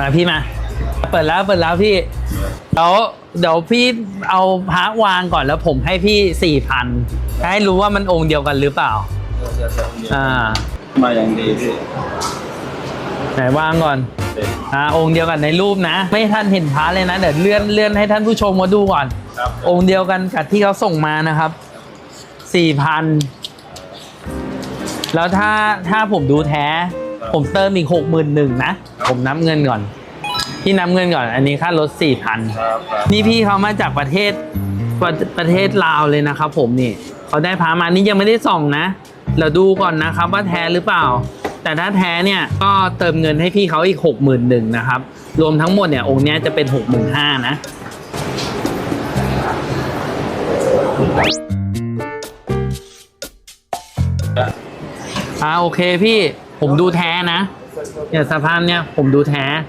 มาพี่มา เปิดแล้วเปิดแล้วพี่เดี๋ยวเดี๋ยวพี่เอาพระวางก่อนแล้วผมให้พี่สี่พันให้รู้ว่ามันองค์เดียวกันหรือเปล่า อ่า มาอย่างดีพี่ไหนวางก่อนเด็กอ่า องค์เดียวกันในรูปนะ ไม่ให้ท่านเห็นพระเลยนะ เดี๋ยวเลื่อนเลื่อนให้ท่านผู้ชมมาดูก่อนครับองค์เดียวกันกับที่เขาส่งมานะครับสี่พันแล้วถ้าถ้าผมดูแท้ ผมเติมอีกหกหมื่นหนึ่งนะ ผมนับเงินก่อน พี่นับเงินก่อน อันนี้ค่ารถสี่พันครับครับนี่พี่เขามาจากประเทศประประเทศลาวเลยนะครับผมนี่เขาได้พามานี่ยังไม่ได้ส่องนะ เราดูก่อนนะครับว่าแท้หรือเปล่า แต่ถ้าแท้เนี่ยก็เติมเงินให้พี่เขาอีกหกหมื่นหนึ่งนะครับ รวมทั้งหมดเนี่ยองค์เนี้ยจะเป็นหกหมื่นห้านะอ่าโอเคพี่ ผมดูแท้นะเนี่ยสภาพเนี่ยผมดูแท้